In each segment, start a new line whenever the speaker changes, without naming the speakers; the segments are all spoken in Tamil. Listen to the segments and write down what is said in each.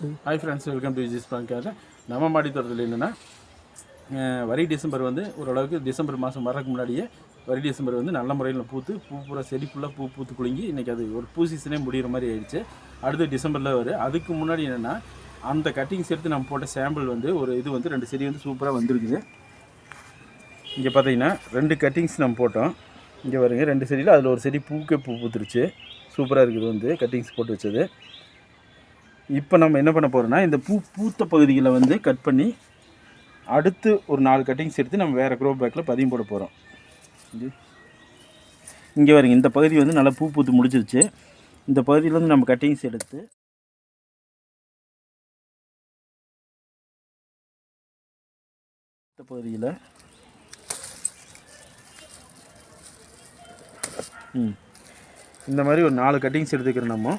Hi friends welcome to Viji's பாங்காக நம்ம மாடி தோட்டத்தில் என்னென்னா வரி டிசம்பர் வந்து ஓரளவுக்கு டிசம்பர் மாதம் வர்றதுக்கு முன்னாடியே வரி டிசம்பர் வந்து நல்ல முறையில் பூத்து பூ பூரா செடி ஃபுல்லாக பூ பூத்து குலுங்கி இன்றைக்கி அது ஒரு பூ சீசனே முடிகிற மாதிரி ஆயிடுச்சு. அடுத்து டிசம்பரில் வரும் அதுக்கு முன்னாடி என்னென்னா அந்த கட்டிங்ஸ் எடுத்து நம்ம போட்ட சாம்பிள் வந்து ஒரு இது வந்து ரெண்டு செடி வந்து சூப்பராக வந்துருக்குது. இங்கே பார்த்தீங்கன்னா ரெண்டு கட்டிங்ஸ் நம்ம போட்டோம். இங்கே வருங்க ரெண்டு செடியில் அதில் ஒரு செடி பூக்கே பூ பூத்துருச்சு. சூப்பராக இருக்குது வந்து கட்டிங்ஸ் போட்டு வச்சது. இப்போ நம்ம என்ன பண்ண போகிறோம்னா இந்த பூ பூத்த பகுதிகளை வந்து கட் பண்ணி அடுத்து ஒரு நாலு கட்டிங்ஸ் எடுத்து நம்ம வேறு க்ரோ பேக்கில் பதியம் போட போகிறோம் இங்கே வருங்க இந்த பகுதி வந்து நல்லா பூ பூத்து முடிச்சிருச்சு இந்த பகுதியில் வந்து நம்ம கட்டிங்ஸ் எடுத்து இந்த பகுதியில் ம். இந்த மாதிரி ஒரு நாலு கட்டிங்ஸ் எடுத்துக்கிறோம் நம்ம.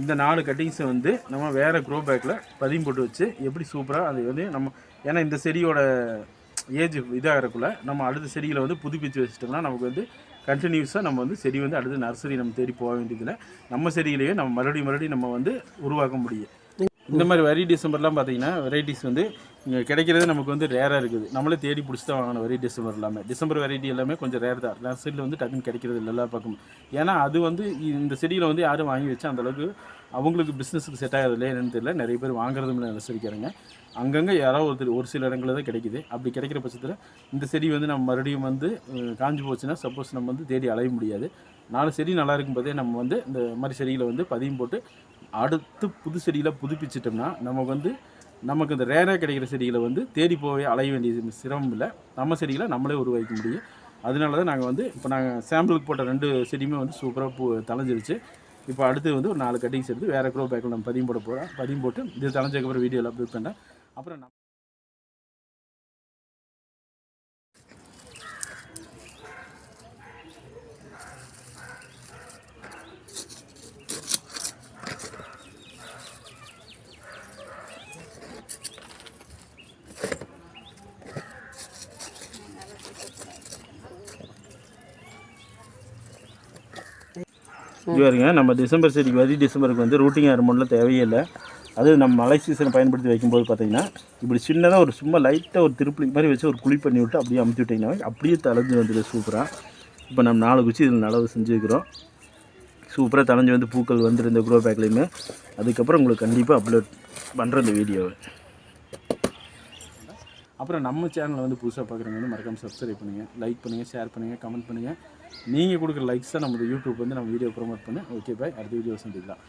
இந்த நாலு கட்டிங்ஸை வந்து நம்ம வேறு க்ரோ பேக்கில் பதியம் போட்டு வச்சு எப்படி சூப்பராக அது வந்து நம்ம ஏன்னா இந்த செடியோட ஏஜ் இதாகிறக்குள்ள நம்ம அடுத்த செடியில் வந்து புதுப்பிச்சு வச்சிட்டோம்னா நமக்கு வந்து கண்டினியூஸாக நம்ம வந்து செடி வந்து அடுத்த நர்சரி நம்ம தேடி போக வேண்டியதில்லை. நம்ம செடியிலேயே நம்ம மறுபடியும் மறுபடியும் நம்ம வந்து உருவாக்க முடியும். இந்த மாதிரி வரி டிசம்பர்லாம் பார்த்தீங்கன்னா வெரைட்டிஸ் வந்து இங்கே கிடைக்கிறது நமக்கு வந்து ரேராக இருக்குது. நம்மளே தேடி பிடிச்சி தான் வாங்கணும் வரி டிசம்பர் எல்லாமே. டிசம்பர் வெரைட்டி எல்லாமே கொஞ்சம் ரேர் தான். நர்சரியில் வந்து டக்குன்னு கிடைக்கிறது இல்லை எல்லா பக்கமும் ஏன்னா அது வந்து இந்த செடியில் வந்து யாரும் வாங்கி வச்சா அந்தளவுக்கு அவங்களுக்கு பிஸ்னஸுக்கு செட் ஆகிறது இல்லை என்னன்னு தெரியல. நிறைய பேர் வாங்குறதும் இல்லை நர்சரிக்காரங்க அங்கங்கே யாரோ ஒருத்தர் ஒரு சில இடங்களில் தான் கிடைக்குது. அப்படி கிடைக்கிற பட்சத்தில் இந்த செடி வந்து நம்ம மறுபடியும் வந்து காஞ்சி காஞ்சு போச்சுன்னா சப்போஸ் நம்ம வந்து தேடி அலைய முடியாது. நாலு செடி நல்லா இருக்கும் போதே நம்ம வந்து இந்த மாதிரி செடிகளை வந்து பதியம் போட்டு அடுத்து புது செடிகளை புதுப்பிச்சிட்டோம்னா நமக்கு வந்து நமக்கு இந்த ரேராக கிடைக்கிற செடிகளை வந்து தேடி போய் அலைய வேண்டிய சிரமம் இல்லை. நம்ம செடிகளை நம்மளே உருவாக்க முடியும். அதனால தான் நாங்கள் வந்து இப்போ நாங்கள் சாம்பிளுக்கு போட்ட ரெண்டு செடியுமே வந்து சூப்பராக பூ தலைஞ்சிருச்சு இப்போ அடுத்து வந்து ஒரு நாலு கட்டிங்ஸ் எடுத்து வேறு க்ரோ பேக்கில் நம்ம பதியம் போட போகிறோம் பதியம் போட்டு இது தலைஞ்சதுக்கப்புறம் வீடியோவில் அப்லோட் பண்ணுறேன் அப்புறம் இது பாருங்க நம்ம டிசம்பர் செடிக்கு வரி டிசம்பருக்கு வந்து ரூட்டிங் ஹார்மோனில் தேவையில்லை. அது நம்ம மழை சீசனை பயன்படுத்தி வைக்கும்போது பார்த்தீங்கன்னா இப்படி சின்னதாக ஒரு சும்மா லைட்டாக ஒரு திருப்பி மாதிரி வச்சு ஒரு குழி பண்ணி விட்டு அப்படியே அமுத்தி விட்டிங்கன்னா அப்படியே தலைஞ்சு வந்துடுது சூப்பராக இப்போ நம்ம நாலு குச்சி இதில் நடவு செஞ்சுருக்கிறோம். சூப்பராக தலைஞ்சு வந்து பூக்கள் வந்துருந்த இந்த க்ரோ பேக்லேயுமே அதுக்கப்புறம் உங்களுக்கு கண்டிப்பாக அப்லோட் பண்ணுற இந்த வீடியோவை அப்புறம் நம்ம சேனலை வந்து புதுசாக பார்க்குறவங்க வந்து மறக்காமல் சப்ஸ்கிரைப் பண்ணுங்கள் லைக் பண்ணுங்கள் ஷேர் பண்ணுங்கள் கமெண்ட் பண்ணுங்கள் நீங்கள் கொடுக்குற லைக்ஸ் தான் நம்ம யூடியூப் வந்து நம்ம வீடியோ ப்ரொமோட் பண்ணி. ஓகே பாய் அடுத்த வீடியோ சந்திக்கலாம்.